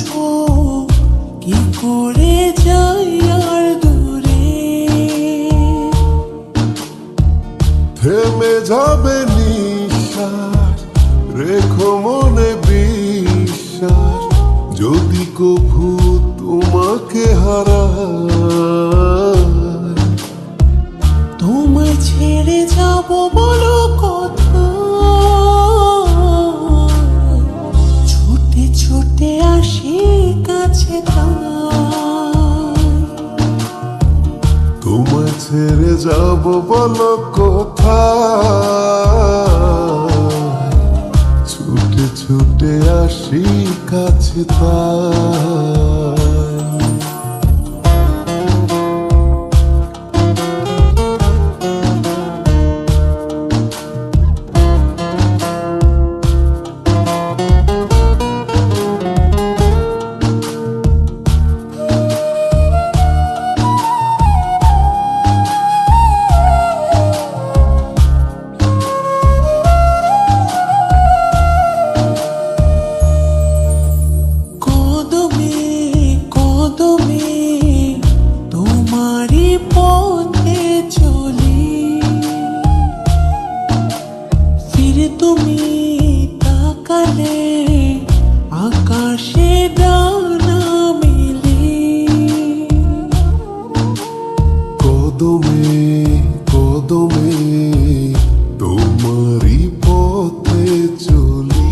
বেঁধেছ কি করে যাই আর থেমে যাবে নিঃশ্বাস, রেখো মনে বিশ্বাস। যদি কভু তোমাকে হারায় ছুটে আসি কাছে তোমায় ছেড়ে যাব বলো কথা ছুটে ছুটে আসি কাছে তাই কদমে কদমে তোমারই পথে চলি।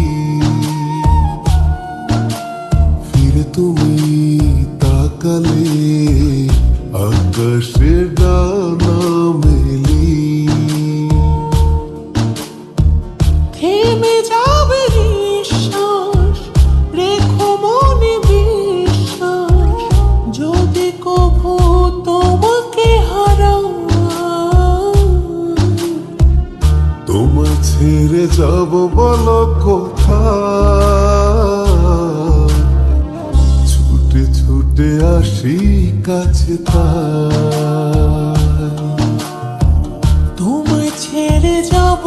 ফিরে তুমি তাকালে আকাশে ডানা ছুটে আসি কাছে তোমায় ছেড়ে যাব